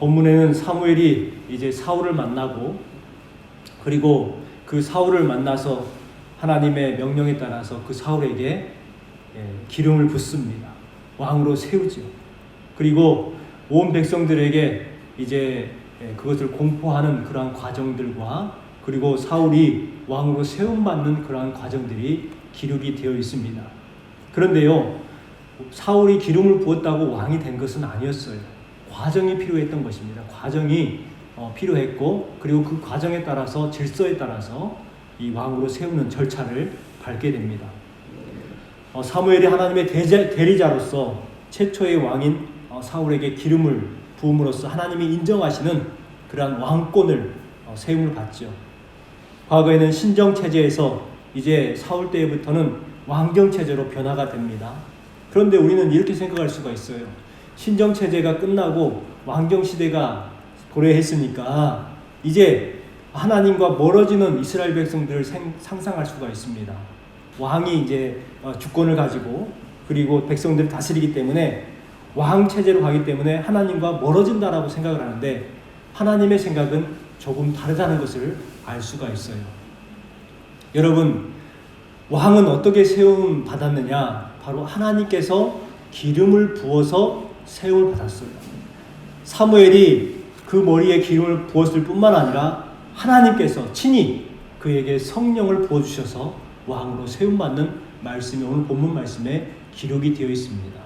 본문에는 사무엘이 이제 사울을 만나고 그리고 그 사울을 만나서 하나님의 명령에 따라서 그 사울에게 예, 기름을 붓습니다. 왕으로 세우죠. 그리고 온 백성들에게 이제 예, 그것을 공포하는 그러한 과정들과 그리고 사울이 왕으로 세움받는 그러한 과정들이 기록이 되어 있습니다. 그런데요, 사울이 기름을 부었다고 왕이 된 것은 아니었어요. 과정이 필요했던 것입니다. 과정이 어, 필요했고 그리고 그 과정에 따라서 질서에 따라서 이 왕으로 세우는 절차를 밟게 됩니다. 어, 사무엘이 하나님의 대제, 대리자로서 최초의 왕인 어, 사울에게 기름을 부음으로써 하나님이 인정하시는 그러한 왕권을 어, 세움을 받죠. 과거에는 신정 체제에서 이제 사울 때부터는 왕정 체제로 변화가 됩니다. 그런데 우리는 이렇게 생각할 수가 있어요. 신정 체제가 끝나고 왕정 시대가 도래했으니까 이제 하나님과 멀어지는 이스라엘 백성들을 생- 상상할 수가 있습니다. 왕이 이제 어, 주권을 가지고 그리고 백성들을 다스리기 때문에 왕 체제로 가기 때문에 하나님과 멀어진다라고 생각을 하는데 하나님의 생각은 조금 다르다는 것을 알 수가 있어요. 여러분 왕은 어떻게 세움 받았느냐? 바로 하나님께서 기름을 부어서 세움을 받았어요. 사무엘이 그 머리에 기름을 부었을 뿐만 아니라 하나님께서 친히 그에게 성령을 부어 주셔서 왕으로 세움 받는 말씀이 오늘 본문 말씀에 기록이 되어 있습니다.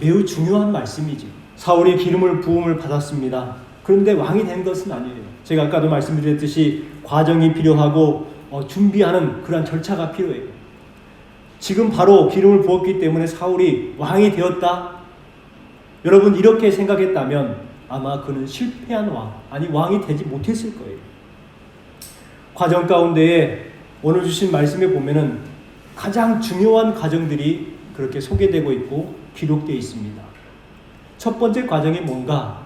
매우 중요한 말씀이죠. 사울이 기름을 부음을 받았습니다. 그런데 왕이 된 것은 아니에요. 제가 아까도 말씀드렸듯이 과정이 필요하고 어, 준비하는 그런 절차가 필요해요. 지금 바로 기름을 부었기 때문에 사울이 왕이 되었다. 여러분 이렇게 생각했다면 아마 그는 실패한 왕, 아니 왕이 되지 못했을 거예요. 과정 가운데에 오늘 주신 말씀에 보면은 가장 중요한 과정들이 그렇게 소개되고 있고 기록되어 있습니다. 첫 번째 과정이 뭔가?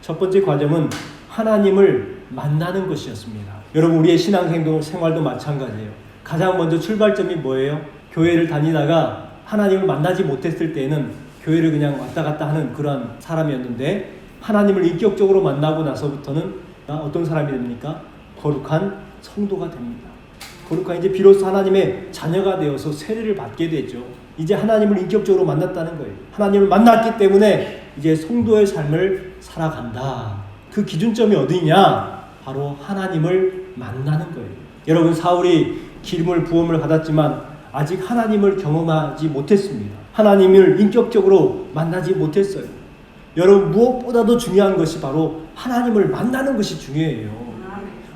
첫 번째 과정은 하나님을 만나는 것이었습니다. 여러분 우리의 신앙 행동 생활도 마찬가지예요. 가장 먼저 출발점이 뭐예요? 교회를 다니다가 하나님을 만나지 못했을 때는 교회를 그냥 왔다 갔다 하는 그런 사람이었는데 하나님을 인격적으로 만나고 나서부터는 어떤 사람이 됩니까? 거룩한 성도가 됩니다. 거룩한 이제 비로소 하나님의 자녀가 되어서 세례를 받게 되죠. 이제 하나님을 인격적으로 만났다는 거예요. 하나님을 만났기 때문에 이제 성도의 삶을 살아간다. 그 기준점이 어디냐? 바로 하나님을 만나는 거예요. 여러분 사울이 기름을 부음을 받았지만 아직 하나님을 경험하지 못했습니다. 하나님을 인격적으로 만나지 못했어요. 여러분 무엇보다도 중요한 것이 바로 하나님을 만나는 것이 중요해요.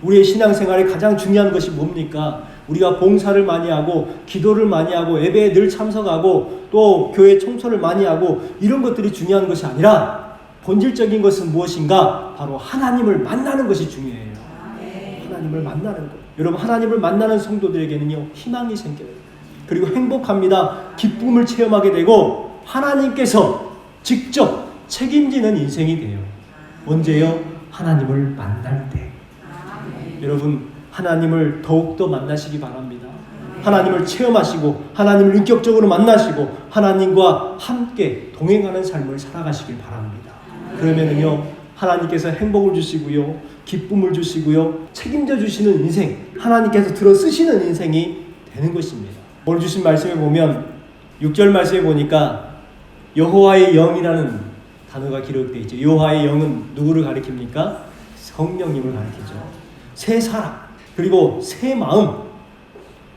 우리의 신앙생활에 가장 중요한 것이 뭡니까? 우리가 봉사를 많이 하고 기도를 많이 하고 예배에 늘 참석하고 또 교회 청소를 많이 하고 이런 것들이 중요한 것이 아니라 본질적인 것은 무엇인가? 바로 하나님을 만나는 것이 중요해요. 하나님을 만나는 것. 여러분 하나님을 만나는 성도들에게는요 희망이 생겨요. 그리고 행복합니다. 기쁨을 체험하게 되고 하나님께서 직접 책임지는 인생이 돼요. 언제요? 하나님을 만날 때. 여러분 하나님을 더욱더 만나시기 바랍니다. 하나님을 체험하시고 하나님을 인격적으로 만나시고 하나님과 함께 동행하는 삶을 살아가시길 바랍니다. 그러면은요 하나님께서 행복을 주시고요 기쁨을 주시고요 책임져 주시는 인생 하나님께서 들어 쓰시는 인생이 되는 것입니다. 오늘 주신 말씀에 보면 6절 말씀에 보니까 여호와의 영이라는 단어가 기록되어 있죠. 여호와의 영은 누구를 가리킵니까? 성령님을 가리키죠. 새 사람 그리고 새 마음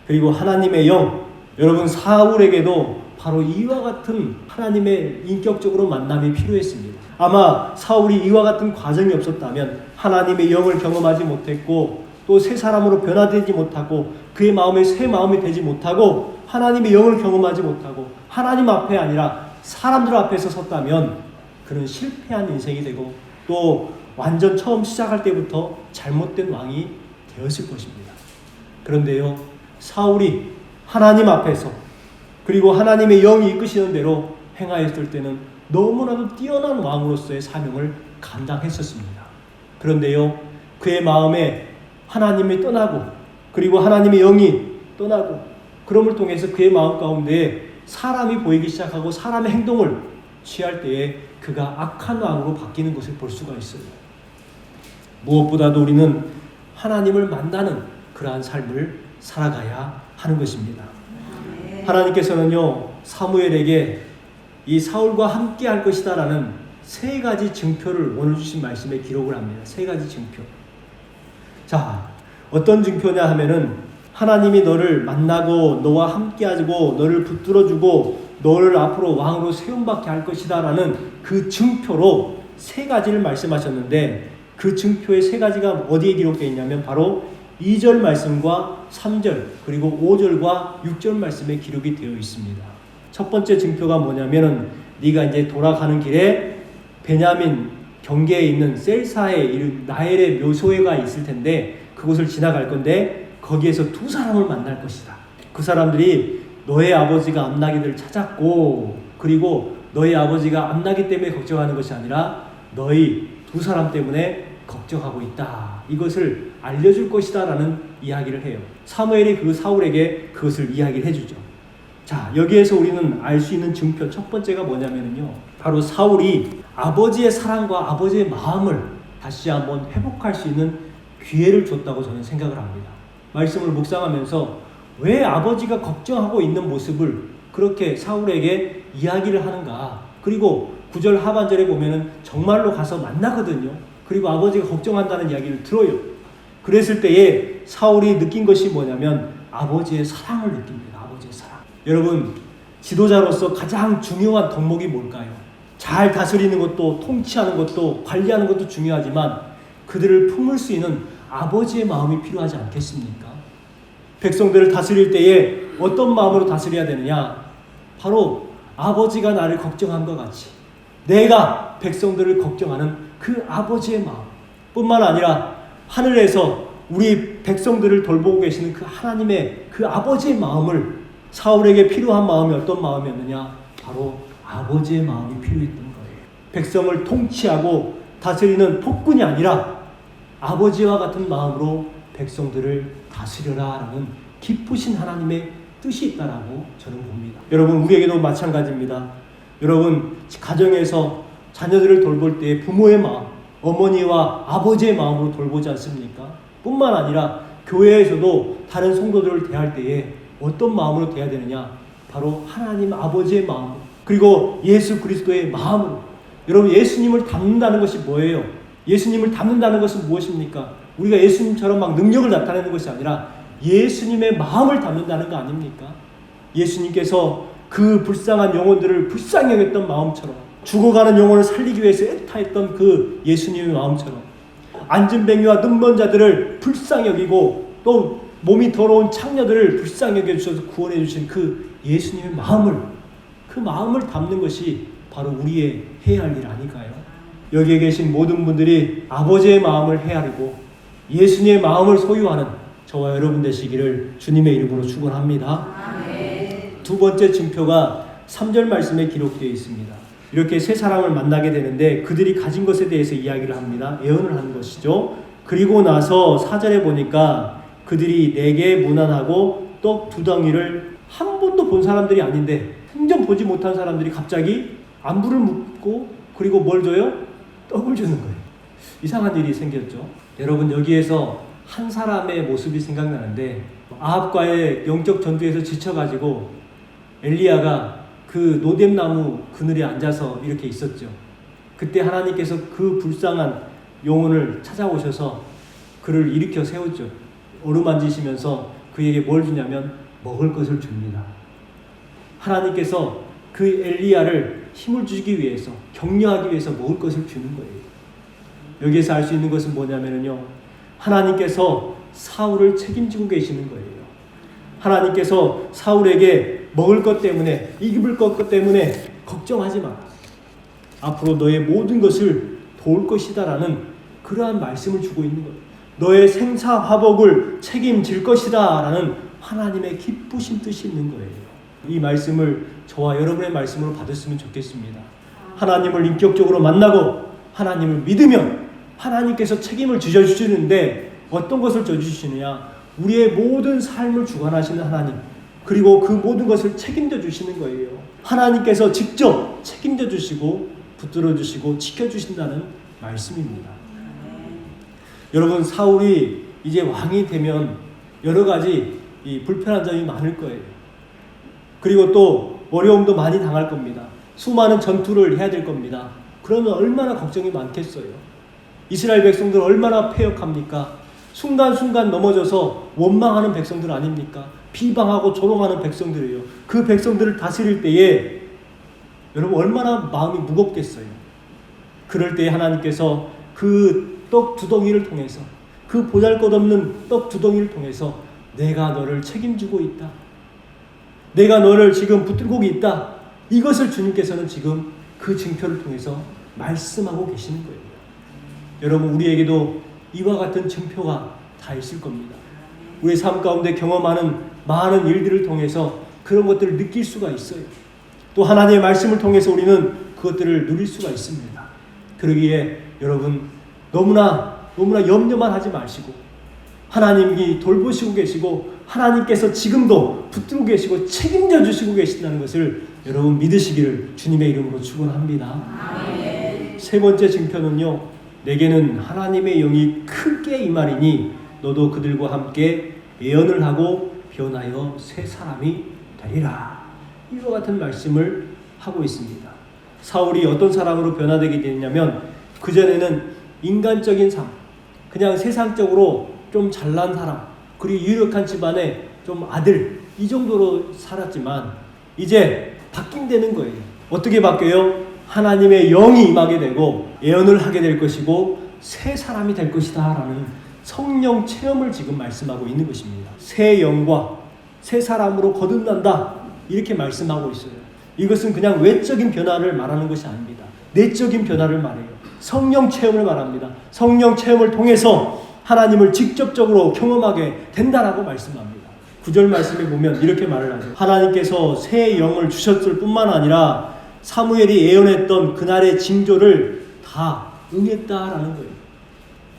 그리고 하나님의 영 여러분 사울에게도 바로 이와 같은 하나님의 인격적으로 만남이 필요했습니다. 아마 사울이 이와 같은 과정이 없었다면 하나님의 영을 경험하지 못했고 또 새 사람으로 변화되지 못하고 그의 마음에 새 마음이 되지 못하고 하나님의 영을 경험하지 못하고 하나님 앞에 아니라 사람들 앞에서 섰다면 그는 실패한 인생이 되고 또 완전 처음 시작할 때부터 잘못된 왕이 되었을 것입니다. 그런데요, 사울이 하나님 앞에서 그리고 하나님의 영이 이끄시는 대로 행하였을 때는 너무나도 뛰어난 왕으로서의 사명을 감당했었습니다. 그런데요, 그의 마음에 하나님이 떠나고 그리고 하나님의 영이 떠나고 그럼을 통해서 그의 마음 가운데 사람이 보이기 시작하고 사람의 행동을 취할 때에 그가 악한 왕으로 바뀌는 것을 볼 수가 있어요. 무엇보다도 우리는 하나님을 만나는 그러한 삶을 살아가야 하는 것입니다. 하나님께서는요 사무엘에게 이 사울과 함께 할 것이다 라는 세 가지 증표를 오늘 주신 말씀에 기록을 합니다. 세 가지 증표. 자, 어떤 증표냐 하면은 하나님이 너를 만나고 너와 함께하고 너를 붙들어주고 너를 앞으로 왕으로 세움받게 할 것이다라는 그 증표로 세 가지를 말씀하셨는데 그 증표의 세 가지가 어디에 기록되어 있냐면 바로 2절 말씀과 3절 그리고 5절과 6절 말씀에 기록이 되어 있습니다. 첫 번째 증표가 뭐냐면은 네가 이제 돌아가는 길에 베냐민 경계에 있는 이른 나엘의 묘소회가 있을 텐데 그곳을 지나갈 건데 거기에서 두 사람을 만날 것이다. 그 사람들이 너의 아버지가 암나기를 찾았고 그리고 너희 아버지가 암나기 때문에 걱정하는 것이 아니라 너희 두 사람 때문에 걱정하고 있다. 이것을 알려줄 것이다 라는 이야기를 해요. 사무엘이 그 사울에게 그것을 이야기를 해주죠. 자, 여기에서 우리는 알 수 있는 증표 첫 번째가 뭐냐면요. 바로 사울이 아버지의 사랑과 아버지의 마음을 다시 한번 회복할 수 있는 기회를 줬다고 저는 생각을 합니다. 말씀을 묵상하면서 왜 아버지가 걱정하고 있는 모습을 그렇게 사울에게 이야기를 하는가? 그리고 구절 하반절에 보면은 정말로 가서 만나거든요. 그리고 아버지가 걱정한다는 이야기를 들어요. 그랬을 때에 사울이 느낀 것이 뭐냐면 아버지의 사랑을 느낍니다. 아버지의 사랑. 여러분, 지도자로서 가장 중요한 덕목이 뭘까요? 잘 다스리는 것도 통치하는 것도 관리하는 것도 중요하지만 그들을 품을 수 있는 아버지의 마음이 필요하지 않겠습니까? 백성들을 다스릴 때에 어떤 마음으로 다스려야 되느냐? 바로 아버지가 나를 걱정함과 같이 내가 백성들을 걱정하는 그 아버지의 마음 뿐만 아니라 하늘에서 우리 백성들을 돌보고 계시는 그 하나님의 그 아버지의 마음을 사울에게 필요한 마음이 어떤 마음이었느냐? 바로 아버지의 마음이 필요했던 거예요. 백성을 통치하고 다스리는 폭군이 아니라 아버지와 같은 마음으로 백성들을 다스려라라는 기쁘신 하나님의 뜻이 있다라고 저는 봅니다. 여러분 우리에게도 마찬가지입니다. 여러분 가정에서 자녀들을 돌볼 때 부모의 마음, 어머니와 아버지의 마음으로 돌보지 않습니까? 뿐만 아니라 교회에서도 다른 성도들을 대할 때에 어떤 마음으로 대해야 되느냐? 바로 하나님 아버지의 마음 그리고 예수 그리스도의 마음으로 여러분 예수님을 닮는다는 것이 뭐예요? 예수님을 닮는다는 것은 무엇입니까? 우리가 예수님처럼 막 능력을 나타내는 것이 아니라 예수님의 마음을 담는다는 거 아닙니까? 예수님께서 그 불쌍한 영혼들을 불쌍히 여겼던 마음처럼 죽어가는 영혼을 살리기 위해서 애타했던 그 예수님의 마음처럼 안진뱅이와 눈먼 자들을 불쌍히 여기고 또 몸이 더러운 창녀들을 불쌍히 여겨주셔서 구원해 주신 그 예수님의 마음을 그 마음을 담는 것이 바로 우리의 해야 할 일 아닐까요? 여기에 계신 모든 분들이 아버지의 마음을 헤아리고 예수님의 마음을 소유하는 저와 여러분 되시기를 주님의 이름으로 축원합니다. 두 번째 증표가 3절 말씀에 기록되어 있습니다. 이렇게 세 사람을 만나게 되는데 그들이 가진 것에 대해서 이야기를 합니다. 예언을 하는 것이죠. 그리고 나서 4절에 보니까 그들이 내게 무난하고 떡 두 덩이를 한 번도 본 사람들이 아닌데 생전 보지 못한 사람들이 갑자기 안부를 묻고 그리고 뭘 줘요? 떡을 주는 거예요. 이상한 일이 생겼죠. 여러분 여기에서 한 사람의 모습이 생각나는데 아합과의 영적 전투에서 지쳐가지고 엘리야가 그 노뎀나무 그늘에 앉아서 이렇게 있었죠. 그때 하나님께서 그 불쌍한 영혼을 찾아오셔서 그를 일으켜 세웠죠. 어루만지시면서 그에게 뭘 주냐면 먹을 것을 줍니다. 하나님께서 그 엘리야를 힘을 주기 위해서 격려하기 위해서 먹을 것을 주는 거예요. 여기에서 알 수 있는 것은 뭐냐면요. 하나님께서 사울을 책임지고 계시는 거예요. 하나님께서 사울에게 먹을 것 때문에 입을 것 때문에 걱정하지 마. 앞으로 너의 모든 것을 도울 것이다라는 그러한 말씀을 주고 있는 거예요. 너의 생사 화복을 책임질 것이다라는 하나님의 기쁘신 뜻이 있는 거예요. 이 말씀을 저와 여러분의 말씀으로 받았으면 좋겠습니다. 하나님을 인격적으로 만나고 하나님을 믿으면 하나님께서 책임을 지셔주시는데 어떤 것을 져주시느냐? 우리의 모든 삶을 주관하시는 하나님 그리고 그 모든 것을 책임져 주시는 거예요. 하나님께서 직접 책임져 주시고 붙들어 주시고 지켜 주신다는 말씀입니다. 여러분 사울이 이제 왕이 되면 여러 가지 이 불편한 점이 많을 거예요. 그리고 또 어려움도 많이 당할 겁니다. 수많은 전투를 해야 될 겁니다. 그러면 얼마나 걱정이 많겠어요. 이스라엘 백성들 얼마나 패역합니까? 순간순간 넘어져서 원망하는 백성들 아닙니까? 비방하고 조롱하는 백성들이에요. 그 백성들을 다스릴 때에 여러분 얼마나 마음이 무겁겠어요. 그럴 때 하나님께서 그 떡 두덩이를 통해서 그 보잘것없는 떡 두덩이를 통해서 내가 너를 책임지고 있다. 내가 너를 지금 붙들고 있다. 이것을 주님께서는 지금 그 증표를 통해서 말씀하고 계시는 거예요. 여러분 우리에게도 이와 같은 증표가 다 있을 겁니다. 우리 삶 가운데 경험하는 많은 일들을 통해서 그런 것들을 느낄 수가 있어요. 또 하나님의 말씀을 통해서 우리는 그것들을 누릴 수가 있습니다. 그러기에 여러분 너무나 너무나 염려만 하지 마시고 하나님이 돌보시고 계시고 하나님께서 지금도 붙들고 계시고 책임져 주시고 계신다는 것을 여러분 믿으시기를 주님의 이름으로 축원합니다. 세 번째 증표는요. 내게는 하나님의 영이 크게 임하리니 너도 그들과 함께 예언을 하고 변하여 새 사람이 되리라. 이와 같은 말씀을 하고 있습니다. 사울이 어떤 사람으로 변화되게 됐냐면 그전에는 인간적인 삶, 그냥 세상적으로 좀 잘난 사람, 그리고 유력한 집안의 좀 아들 이 정도로 살았지만 이제 바뀐다는 거예요. 어떻게 바뀌어요? 하나님의 영이 임하게 되고 예언을 하게 될 것이고 새 사람이 될 것이다 라는 성령 체험을 지금 말씀하고 있는 것입니다. 새 영과 새 사람으로 거듭난다 이렇게 말씀하고 있어요. 이것은 그냥 외적인 변화를 말하는 것이 아닙니다. 내적인 변화를 말해요. 성령 체험을 말합니다. 성령 체험을 통해서 하나님을 직접적으로 경험하게 된다라고 말씀합니다. 구절 말씀에 보면 이렇게 말을 하죠. 하나님께서 새 영을 주셨을 뿐만 아니라 사무엘이 예언했던 그날의 징조를 다 응했다라는 거예요.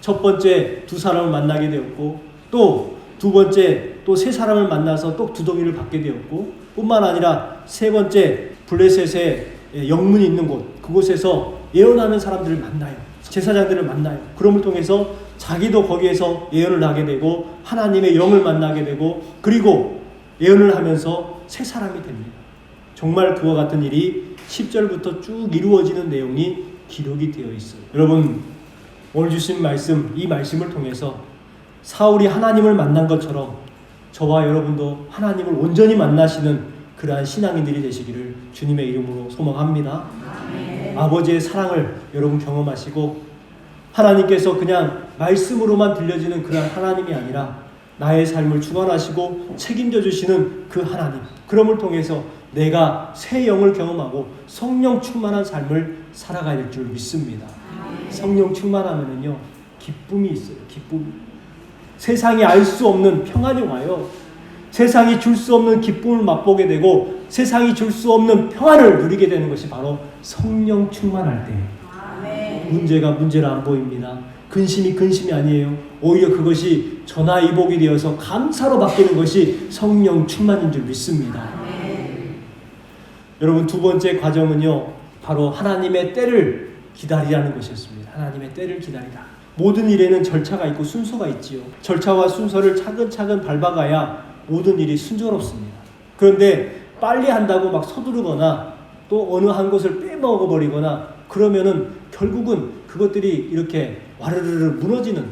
첫 번째 두 사람을 만나게 되었고 또 두 번째 또 세 사람을 만나서 또 두덩이를 받게 되었고 뿐만 아니라 세 번째 블레셋의 영문이 있는 곳 그곳에서 예언하는 사람들을 만나요. 제사장들을 만나요. 그럼을 통해서 자기도 거기에서 예언을 하게 되고 하나님의 영을 만나게 되고 그리고 예언을 하면서 새 사람이 됩니다. 정말 그와 같은 일이 10절부터 쭉 이루어지는 내용이 기록이 되어 있어요. 여러분 오늘 주신 말씀 이 말씀을 통해서 사울이 하나님을 만난 것처럼 저와 여러분도 하나님을 온전히 만나시는 그러한 신앙인들이 되시기를 주님의 이름으로 소망합니다. 아 버지의 사랑을 여러분 경험하시고 하나님께서 그냥 말씀으로만 들려지는 그런 하나님이 아니라 나의 삶을 주관하시고 책임져 주시는 그 하나님. 그럼을 통해서 내가 새 영을 경험하고 성령 충만한 삶을 살아가야 될 줄 믿습니다. 성령 충만하면은요 기쁨이 있어요. 기쁨. 세상이 알 수 없는 평안이 와요. 세상이 줄 수 없는 기쁨을 맛보게 되고 세상이 줄 수 없는 평안을 누리게 되는 것이 바로 성령 충만할 때. 문제가 문제로 안 보입니다. 근심이 근심이 아니에요. 오히려 그것이 전화이복이 되어서 감사로 바뀌는 것이 성령 충만인 줄 믿습니다. 여러분 두 번째 과정은요. 바로 하나님의 때를 기다리라는 것이었습니다. 하나님의 때를 기다리라. 모든 일에는 절차가 있고 순서가 있지요. 절차와 순서를 차근차근 밟아가야 모든 일이 순조롭습니다. 그런데 빨리 한다고 막 서두르거나 또 어느 한 곳을 빼먹어 버리거나 그러면은 결국은 그것들이 이렇게 와르르르 무너지는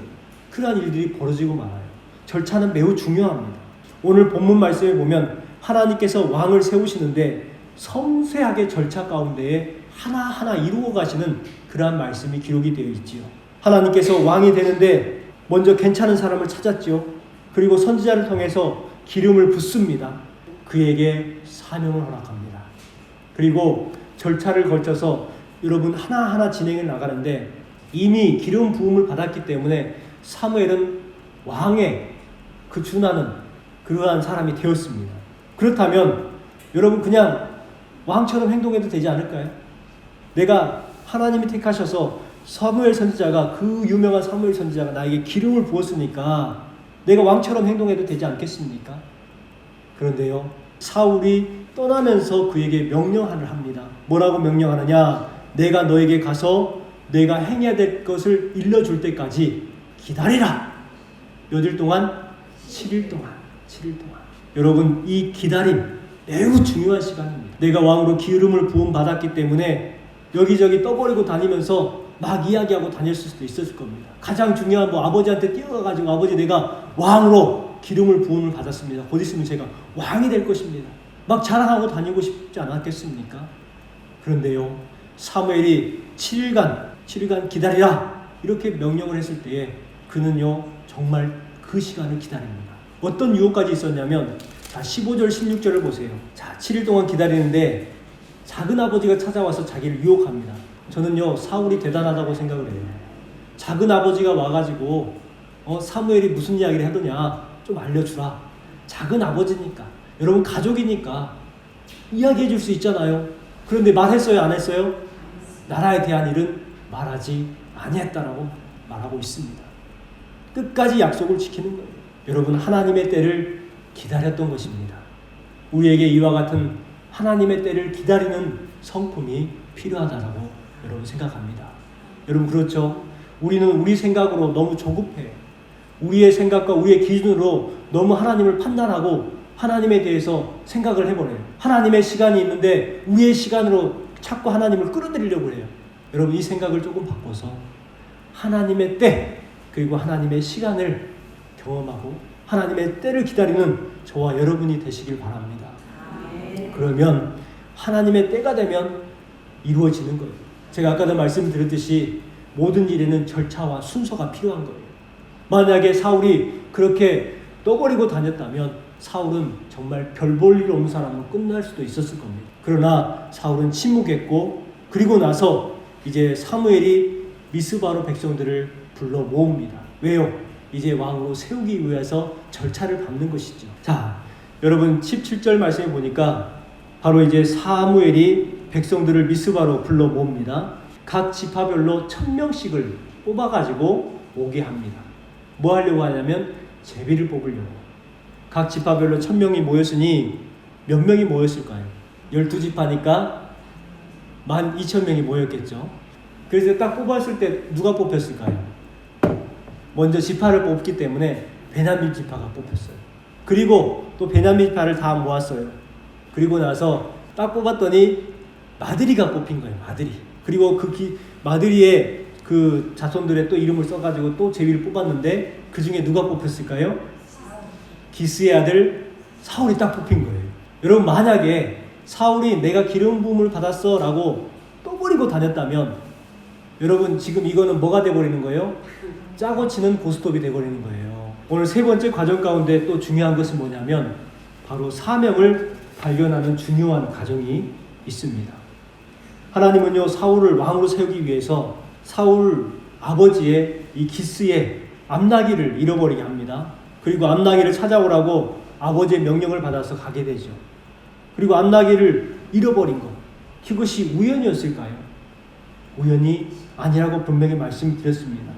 그러한 일들이 벌어지고 말아요. 절차는 매우 중요합니다. 오늘 본문 말씀에 보면 하나님께서 왕을 세우시는데 섬세하게 절차 가운데에 하나하나 이루어 가시는 그러한 말씀이 기록이 되어 있지요. 하나님께서 왕이 되는데 먼저 괜찮은 사람을 찾았지요. 그리고 선지자를 통해서 기름을 붓습니다. 그에게 사명을 허락합니다. 그리고 절차를 거쳐서 여러분 하나하나 진행해 나가는데 이미 기름 부음을 받았기 때문에 사무엘은 왕의 그 준하는 그러한 사람이 되었습니다. 그렇다면 여러분 그냥 왕처럼 행동해도 되지 않을까요? 내가 하나님이 택하셔서 사무엘 선지자가 그 유명한 사무엘 선지자가 나에게 기름을 부었으니까 내가 왕처럼 행동해도 되지 않겠습니까? 그런데요. 사울이 떠나면서 그에게 명령을 합니다. 뭐라고 명령하느냐? 내가 너에게 가서 내가 행해야 될 것을 일러줄 때까지 기다리라. 몇 일 동안? 7일 동안. 7일 동안. 여러분, 이 기다림 매우 중요한 시간입니다. 내가 왕으로 기름을 부음 받았기 때문에 여기저기 떠버리고 다니면서 막 이야기하고 다닐 수도 있었을 겁니다. 가장 중요한 뭐 아버지한테 뛰어가가지고 아버지 내가 왕으로 기름을 부음을 받았습니다. 곧 있으면 제가 왕이 될 것입니다. 막 자랑하고 다니고 싶지 않았겠습니까? 그런데요, 사무엘이 7일간, 7일간 기다리라! 이렇게 명령을 했을 때에 그는요, 정말 그 시간을 기다립니다. 어떤 유혹까지 있었냐면, 자, 15절, 16절을 보세요. 자, 7일 동안 기다리는데, 작은 아버지가 찾아와서 자기를 유혹합니다. 저는요, 사울이 대단하다고 생각을 해요. 작은 아버지가 와가지고, 어, 사무엘이 무슨 이야기를 하더냐, 좀 알려주라. 작은 아버지니까. 여러분, 가족이니까. 이야기해 줄 수 있잖아요. 그런데 말했어요, 안 했어요? 나라에 대한 일은 말하지 아니했다라고 말하고 있습니다. 끝까지 약속을 지키는 거예요. 여러분, 하나님의 때를 기다렸던 것입니다. 우리에게 이와 같은 하나님의 때를 기다리는 성품이 필요하다라고 여러분 생각합니다. 여러분 그렇죠? 우리는 우리 생각으로 너무 조급해요. 우리의 생각과 우리의 기준으로 너무 하나님을 판단하고 하나님에 대해서 생각을 해버려요. 하나님의 시간이 있는데 우리의 시간으로 자꾸 하나님을 끌어들이려고 해요. 여러분 이 생각을 조금 바꿔서 하나님의 때 그리고 하나님의 시간을 경험하고 하나님의 때를 기다리는 저와 여러분이 되시길 바랍니다. 그러면 하나님의 때가 되면 이루어지는 거예요. 제가 아까도 말씀드렸듯이 모든 일에는 절차와 순서가 필요한 거예요. 만약에 사울이 그렇게 떠버리고 다녔다면 사울은 정말 별 볼 일 없는 사람으로 끝날 수도 있었을 겁니다. 그러나 사울은 침묵했고 그리고 나서 이제 사무엘이 미스바로 백성들을 불러 모읍니다. 왜요? 이제 왕으로 세우기 위해서 절차를 밟는 것이죠. 자, 여러분 17절 말씀해 보니까 바로 이제 사무엘이 백성들을 미스바로 불러 모읍니다. 각 지파별로 천 명씩을 뽑아가지고 오게 합니다. 뭐 하려고 하냐면 제비를 뽑으려고. 각 지파별로 천 명이 모였으니 몇 명이 모였을까요? 열두 지파니까 만 이천 명이 모였겠죠. 그래서 딱 뽑았을 때 누가 뽑혔을까요? 먼저 지파를 뽑기 때문에 베냐민 지파가 뽑혔어요. 그리고 또 베냐민 지파를 다 모았어요. 그리고 나서 딱 뽑았더니 마드리가 뽑힌 거예요. 마드리. 그리고 그 기, 마드리의 그 자손들의 또 이름을 써가지고 또 제위를 뽑았는데 그 중에 누가 뽑혔을까요? 기스의 아들 사울이 딱 뽑힌 거예요. 여러분 만약에 사울이 내가 기름 부음을 받았어라고 또 버리고 다녔다면 여러분 지금 이거는 뭐가 돼버리는 거예요? 짜고 치는 고스톱이 돼버리는 거예요. 오늘 세 번째 과정 가운데 또 중요한 것은 뭐냐면 바로 사명을 발견하는 중요한 과정이 있습니다. 하나님은요 사울을 왕으로 세우기 위해서 사울 아버지의 이 기스의 암나기를 잃어버리게 합니다. 그리고 암나기를 찾아오라고 아버지의 명령을 받아서 가게 되죠. 그리고 암나기를 잃어버린 것 그것이 우연이었을까요? 우연이 아니라고 분명히 말씀드렸습니다.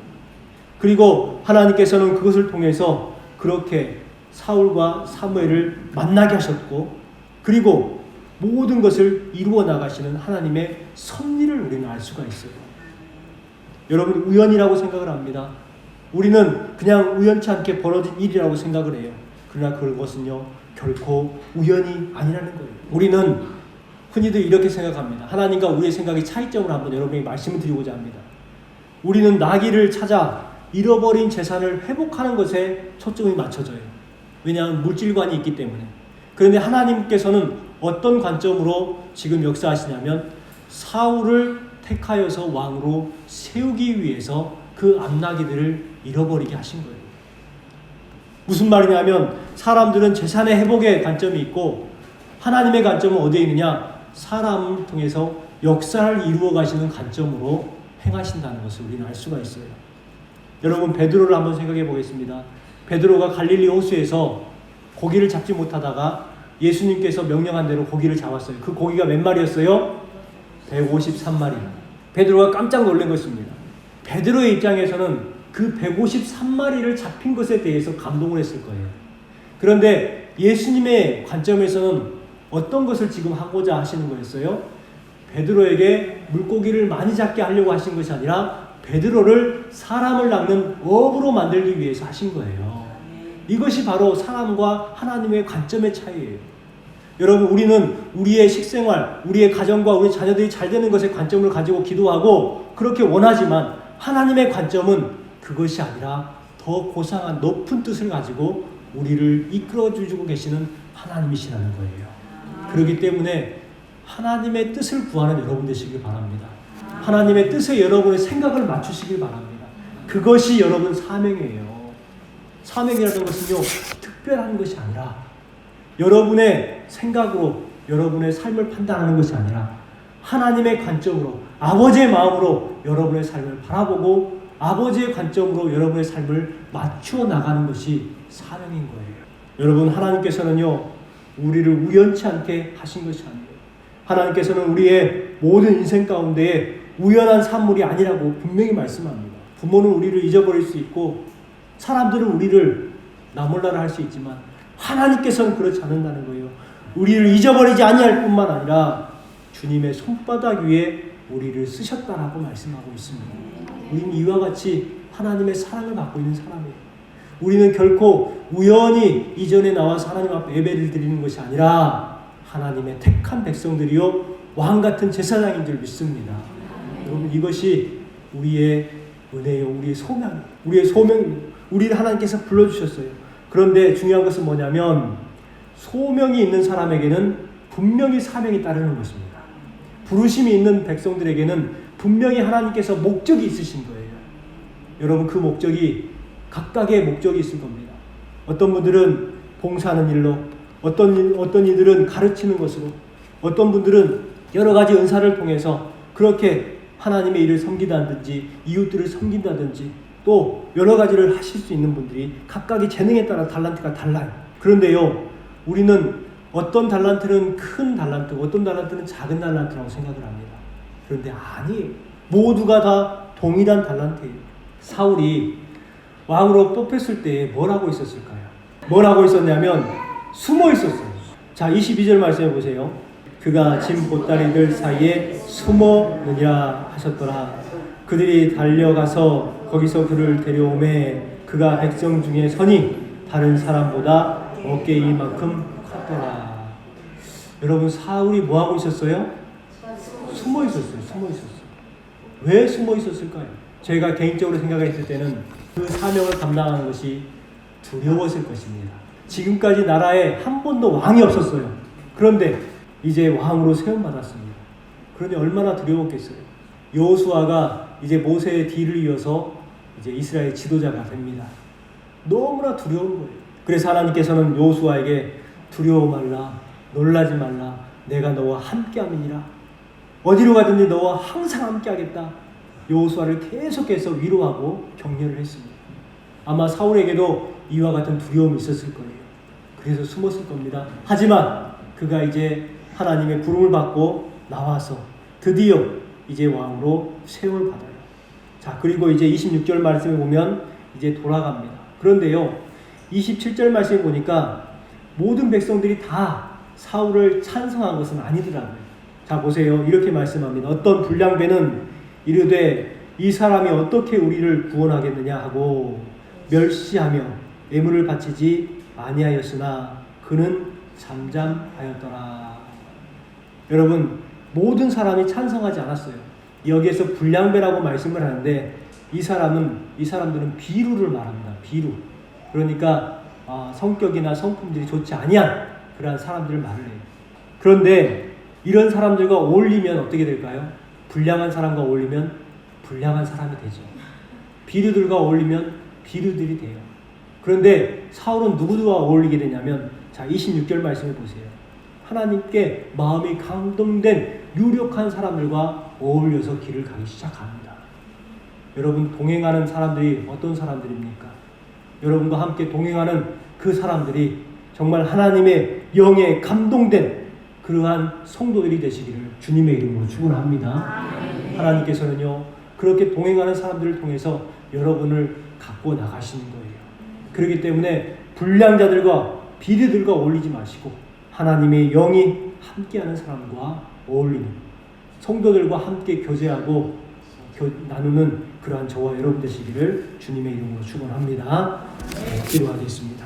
그리고 하나님께서는 그것을 통해서 그렇게 사울과 사무엘을 만나게 하셨고 그리고 모든 것을 이루어 나가시는 하나님의 섭리를 우리는 알 수가 있어요. 여러분 우연이라고 생각을 합니다. 우리는 그냥 우연치 않게 벌어진 일이라고 생각을 해요. 그러나 그것은요 결코 우연이 아니라는 거예요. 우리는 흔히들 이렇게 생각합니다. 하나님과 우리의 생각의 차이점을 한번 여러분에게 말씀을 드리고자 합니다. 우리는 나기를 찾아 잃어버린 재산을 회복하는 것에 초점이 맞춰져요. 왜냐하면 물질관이 있기 때문에. 그런데 하나님께서는 어떤 관점으로 지금 역사하시냐면 사울을 택하여서 왕으로 세우기 위해서 그 암나기들을 잃어버리게 하신 거예요. 무슨 말이냐면 사람들은 재산의 회복의 관점이 있고 하나님의 관점은 어디에 있느냐? 사람을 통해서 역사를 이루어 가시는 관점으로 행하신다는 것을 우리는 알 수가 있어요. 여러분 베드로를 한번 생각해 보겠습니다. 베드로가 갈릴리 호수에서 고기를 잡지 못하다가 예수님께서 명령한 대로 고기를 잡았어요. 그 고기가 몇 마리였어요? 153마리. 베드로가 깜짝 놀란 것입니다. 베드로의 입장에서는 그 153마리를 잡힌 것에 대해서 감동을 했을 거예요. 그런데 예수님의 관점에서는 어떤 것을 지금 하고자 하시는 거였어요? 베드로에게 물고기를 많이 잡게 하려고 하신 것이 아니라 베드로를 사람을 낚는 어부로 만들기 위해서 하신 거예요. 이것이 바로 사람과 하나님의 관점의 차이예요. 여러분, 우리는 우리의 식생활, 우리의 가정과 우리 자녀들이 잘 되는 것에 관점을 가지고 기도하고 그렇게 원하지만 하나님의 관점은 그것이 아니라 더 고상한 높은 뜻을 가지고 우리를 이끌어 주고 계시는 하나님이시라는 거예요. 그렇기 때문에 하나님의 뜻을 구하는 여러분 되시길 바랍니다. 하나님의 뜻에 여러분의 생각을 맞추시길 바랍니다. 그것이 여러분 사명이에요. 사명이라는 것은요, 특별한 것이 아니라 여러분의 생각으로 여러분의 삶을 판단하는 것이 아니라 하나님의 관점으로 아버지의 마음으로 여러분의 삶을 바라보고 아버지의 관점으로 여러분의 삶을 맞추어 나가는 것이 사명인 거예요. 여러분 하나님께서는요 우리를 우연치 않게 하신 것이 아니에요. 하나님께서는 우리의 모든 인생 가운데 우연한 산물이 아니라고 분명히 말씀합니다. 부모는 우리를 잊어버릴 수 있고 사람들은 우리를 나몰라라 할 수 있지만 하나님께서는 그렇지 않는다는 거예요. 우리를 잊어버리지 아니할 뿐만 아니라 주님의 손바닥 위에 우리를 쓰셨다라고 말씀하고 있습니다. 우리는 이와 같이 하나님의 사랑을 받고 있는 사람이에요. 우리는 결코 우연히 이전에 나와서 하나님 앞에 예배를 드리는 것이 아니라 하나님의 택한 백성들이요 왕 같은 제사장인 줄 믿습니다. 여러분 이것이 우리의 은혜요, 우리의 소명, 우리의 소명, 우리를 하나님께서 불러주셨어요. 그런데 중요한 것은 뭐냐면 소명이 있는 사람에게는 분명히 사명이 따르는 것입니다. 부르심이 있는 백성들에게는 분명히 하나님께서 목적이 있으신 거예요. 여러분 그 목적이 각각의 목적이 있을 겁니다. 어떤 분들은 봉사하는 일로, 어떤 일, 어떤 이들은 가르치는 것으로, 어떤 분들은 여러 가지 은사를 통해서 그렇게 하나님의 일을 섬기다든지 이웃들을 섬긴다든지 또 여러 가지를 하실 수 있는 분들이 각각의 재능에 따라 달란트가 달라요. 그런데요, 우리는 어떤 달란트는 큰 달란트, 어떤 달란트는 작은 달란트라고 생각을 합니다. 그런데 아니, 모두가 다 동일한 달란트예요. 사울이 왕으로 뽑혔을 때 뭘 하고 있었을까요? 뭘 하고 있었냐면 숨어 있었어요. 자, 22절 말씀해 보세요. 그가 짐 보따리들 사이에 숨어느니라 하셨더라. 그들이 달려가서 거기서 그를 데려오매 그가 백성 중에 선이 다른 사람보다 어깨 이만큼 컸더라. 여러분 사울이 뭐 하고 있었어요? 숨어 있었어요. 숨어 있었어요. 왜 숨어 있었을까요? 제가 개인적으로 생각했을 때는 그 사명을 감당하는 것이 두려웠을 것입니다. 지금까지 나라에 한 번도 왕이 없었어요. 그런데 이제 왕으로 세움 받았습니다. 그런데 얼마나 두려웠겠어요. 여호수아가 이제 모세의 뒤를 이어서 이제 이스라엘 지도자가 됩니다. 너무나 두려운 거예요. 그래서 하나님께서는 여호수아에게 두려워 말라, 놀라지 말라, 내가 너와 함께함이니라. 어디로 가든지 너와 항상 함께하겠다. 여호수아를 계속해서 위로하고 격려를 했습니다. 아마 사울에게도 이와 같은 두려움이 있었을 거예요. 그래서 숨었을 겁니다. 하지만 그가 이제 하나님의 부름을 받고 나와서 드디어 이제 왕으로 세움을 받아요. 자, 그리고 이제 26절 말씀에 보면 이제 돌아갑니다. 그런데요, 27절 말씀에 보니까 모든 백성들이 다 사울을 찬성한 것은 아니더라고요. 자, 보세요. 이렇게 말씀합니다. 어떤 불량배는 이르되 이 사람이 어떻게 우리를 구원하겠느냐 하고 멸시하며 애물을 바치지 아니하였으나 그는 잠잠하였더라. 여러분 모든 사람이 찬성하지 않았어요. 여기에서 불량배라고 말씀을 하는데 이 사람은 이 사람들은 비루를 말합니다. 비루. 그러니까 아, 성격이나 성품들이 좋지 아니한 그러한 사람들을 말을 해요. 그런데 이런 사람들과 어울리면 어떻게 될까요? 불량한 사람과 어울리면 불량한 사람이 되죠. 비류들과 어울리면 비류들이 돼요. 그런데 사울은 누구와 어울리게 되냐면 자 26절 말씀해 보세요. 하나님께 마음이 감동된 유력한 사람들과 어울려서 길을 가기 시작합니다. 여러분 동행하는 사람들이 어떤 사람들입니까? 여러분과 함께 동행하는 그 사람들이 정말 하나님의 영에 감동된 그러한 성도들이 되시기를 주님의 이름으로 축원합니다. 하나님께서는요 그렇게 동행하는 사람들을 통해서 여러분을 갖고 나가시는 거예요. 그렇기 때문에 불량자들과 비리들과 어울리지 마시고 하나님의 영이 함께하는 사람과 어울리는 성도들과 함께 교제하고 교- 나누는 그러한 저와 여러분 되시기를 주님의 이름으로 축원합니다. 네, 기도하겠습니다.